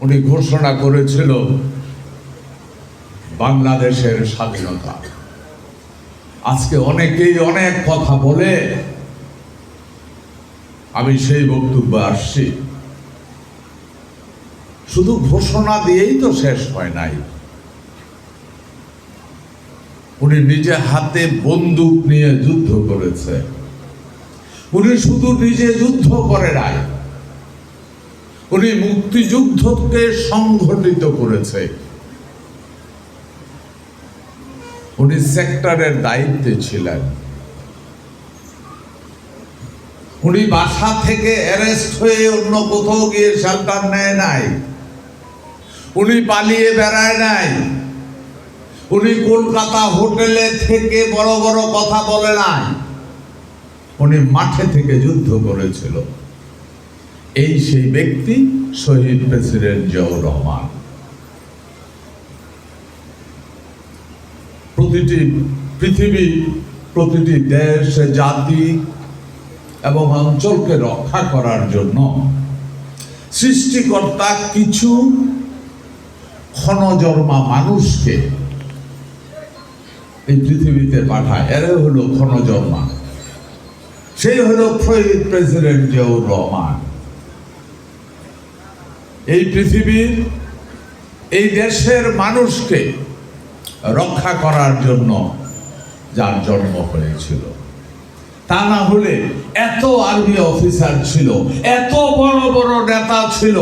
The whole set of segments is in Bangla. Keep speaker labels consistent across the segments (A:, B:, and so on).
A: উনি ঘোষণা করেছিল বাংলাদেশের স্বাধীনতা। আজকে অনেকেই অনেক কথা বলে আমি সেই বক্তব্যে আসছি। শুধু ঘোষণা দিয়েই তো শেষ হয় নাই। উনি নিজে হাতে বন্দুক নিয়ে যুদ্ধ করেছে। উনি শুধু নিজে যুদ্ধ করে নাই উনি মুক্তিযুদ্ধকে সংঘটিত করেছে। উনি সেক্টরের দায়িত্বে ছিলেন। উনি বাসা থেকে অ্যারেস্ট হয়ে অন্য কোথাও গিয়ে শেল্টার নেয় নাই। উনি পালিয়ে বেড়ায় নাই। উনি কলকাতা হোটেলে থেকে বড় বড় কথা বলে নাই। উনি মাঠে থেকে যুদ্ধ করেছিল। এই সেই ব্যক্তি শহীদ প্রেসিডেন্ট জিয়াউর রহমান। প্রতিটি পৃথিবী, প্রতিটি দেশ, জাতি এবং অঞ্চলকে রক্ষা করার জন্য সৃষ্টিকর্তা কিছু ক্ষণজন্মা মানুষকে এই পৃথিবীতে পাঠায়। এরা হলো ক্ষণজন্মা। সেই হলো শহীদ প্রেসিডেন্ট জিয়াউর রহমান। এই পৃথিবীর এই দেশের মানুষকে রক্ষা করার জন্য যার জন্ম হয়েছিল। তা না হলে এত আর্মি অফিসার ছিল, এত বড় বড় নেতা ছিল,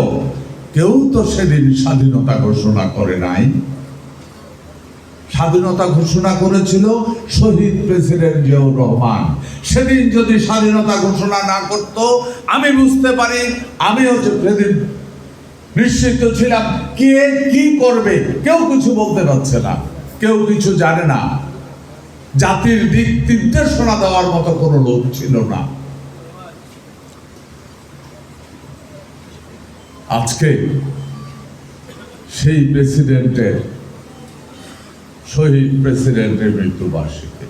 A: কেউ তো সেদিন স্বাধীনতা ঘোষণা করে নাই। স্বাধীনতা ঘোষণা করেছিল শহীদ প্রেসিডেন্ট জিয়াউর রহমান। সেদিন যদি স্বাধীনতা ঘোষণা না করত, আমি বুঝতে পারি, আমিও সেদিন নিশ্চিত ছিলাম কে কি করবে। কেউ কিছু বলতে পারছে না। কেউ কিছু জানে না। জাতির দিক নির্দেশনা দেওয়ার মতো কোনো লোক ছিল না। আজকে সেই প্রেসিডেন্টের, শহীদ প্রেসিডেন্টের মৃত্যুবার্ষিকী।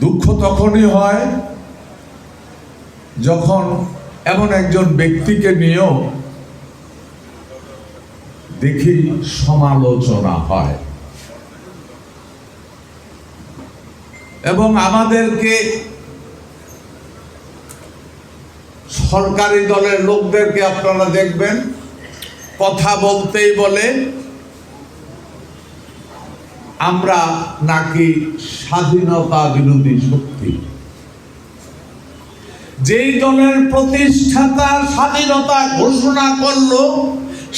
A: দুঃখ তখনই হয় যখন এমন একজন ব্যক্তিকে নিয়েও দেখি সমালোচনা হয়। এবং আমাদেরকে সরকারি দলের লোকদেরকে আপনারা দেখবেন, কথা বলতেই বলে, আমরা নাকি স্বাধীনতা বিরোধী শক্তি। যেই দলের প্রতিষ্ঠাতা স্বাধীনতা ঘোষণা করল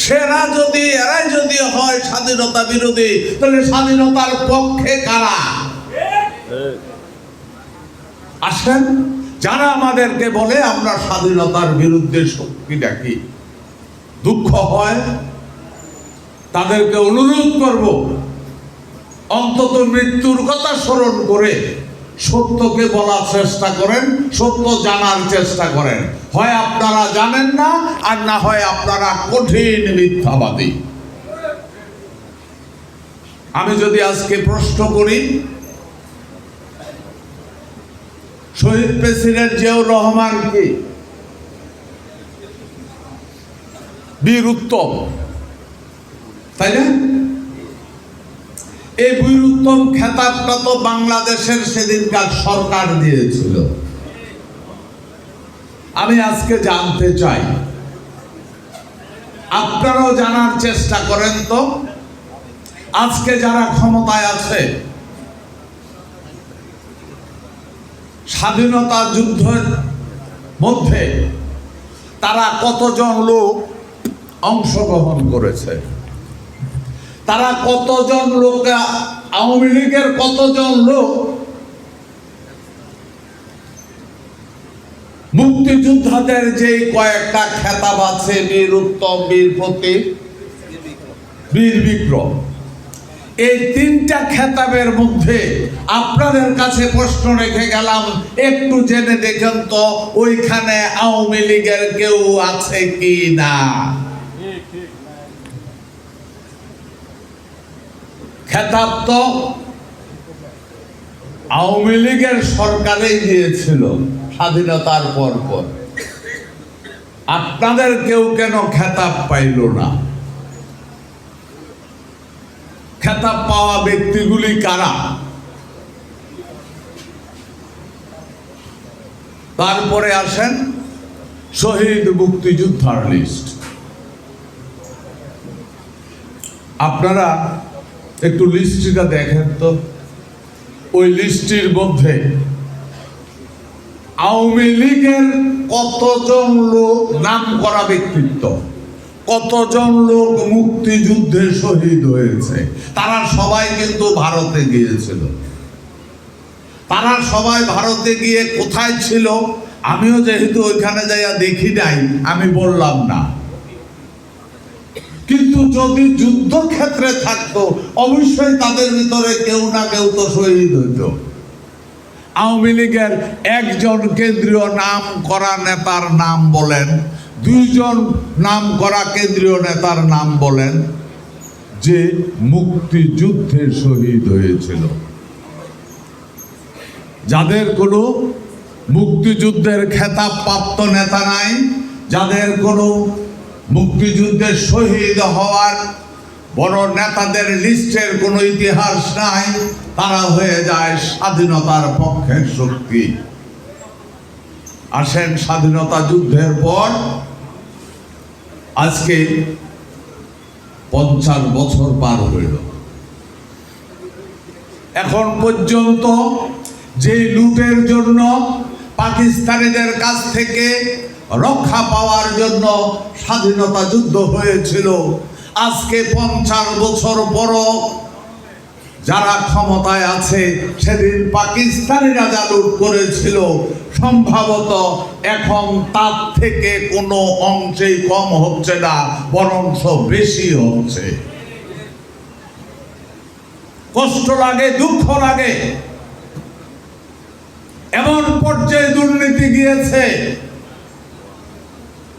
A: সেরা যদি, এরাই যদি হয় স্বাধীনতা বিরোধী, তাহলে স্বাধীনতার পক্ষে কারা? আসেন, যারা আমাদেরকে বলে আমরা স্বাধীনতার বিরুদ্ধে শক্তি ডাকি দুঃখ হয়, তাদেরকে অনুরোধ করব, অন্তত মৃত্যুর কথা স্মরণ করে সত্যকে বলার চেষ্টা করেন, সত্য জানার চেষ্টা করেন। হয় আপনারা জানেন না, আর না হয় আপনারা কঠিন মিথ্যাবাদী। আমি যদি আজকে প্রশ্ন করি, শহীদ প্রেসিডেন্ট জিয়াউর রহমান কি? বীর উত্তম। তাই না? এই বীর উত্তম খেতাবটা তো বাংলাদেশের সেদিনকার সরকার দিয়েছিল। আমি আজকে জানতে চাই, আপনারাও জানার চেষ্টা করেন তো, আজকে যারা ক্ষমতায় আছে, স্বাধীনতা যুদ্ধের মধ্যে তারা কতজন লোক অংশগ্রহণ করেছে? তারা কতজন লোক আওয়ামী লীগের কতজন লোক মুক্তিযোদ্ধাদের যে কয়েকটা খেতাব আছে, বীর উত্তম, বীর প্রতীক, বীর বিক্রম, এই তিনটা খেতাবের মধ্যে আপনাদের কাছে প্রশ্ন রেখে গেলাম, একটু জেনে দেখেন তো, ওইখানে আওয়ামী লীগের কেউ আছে কি না? খেতাব তো আওয়ামী লীগের সরকারেই দিয়েছিল স্বাধীনতার পর পর আপনাদের কেউ কেন খেতাব পাইল না? খেতাব পাওয়া ব্যক্তিগুলি কারা? তারপরে আসেন শহীদ মুক্তিযোদ্ধার লিস্ট আপনারা একটু লিস্টটা দেখেন তো। ওই লিস্টির মধ্যে আওয়ামী লীগের কতজন লোক নাম করা ব্যক্তিত্ব? কতজন লোক মুক্তিযুদ্ধে শহীদ হয়েছে? তারা সবাই কিন্তু ভারতে গিয়েছিল। তারা সবাই ভারতে গিয়ে কোথায় ছিল? আমিও যেহেতু ওইখানে যাইয়া দেখি নাই, আমি বললাম না। কিন্তু যদি যুদ্ধক্ষেত্রে থাকতো, অবশ্যই তাদের ভিতরে কেউ না কেউ তো শহীদ হইতো। আওয়ামী লীগের একজন কেন্দ্রীয় নাম করা নেতার নাম বলেন, দুইজন নাম করা কেন্দ্রীয় নেতার নাম বলেন, যে মুক্তিযুদ্ধে শহীদ হয়েছিল। যাদের কোনো মুক্তিযুদ্ধের খেতাব প্রাপ্ত নেতা নাই, যাদের কোনো মুক্তিযুদ্ধের শহীদ হওয়ার বড় নেতাদের লিস্টের কোনো ইতিহাস নাই, তারা হয়ে যায় স্বাধীনতার পক্ষের শক্তি। আসেন স্বাধীনতা যুদ্ধের পর, আজকে পঞ্চাশ বছর পার হইল। এখন পর্যন্ত যে লুটের জন্য পাকিস্তানিদের কাছ থেকে রক্ষা পাওয়ার জন্য স্বাধীনতা যুদ্ধ হয়েছিল। আজকে পঞ্চাশ বছর পরও যারা ক্ষমতায় আছে, সেদিন পাকিস্তানিরা যা লুট করেছিল। সম্ভবত এখন তার থেকে কোনো অংশেই কম হচ্ছে না, বরঞ্চ বেশি হচ্ছে। কষ্ট লাগে, দুঃখ লাগে। এমন পর্যায়ে দুর্নীতি গিয়েছে।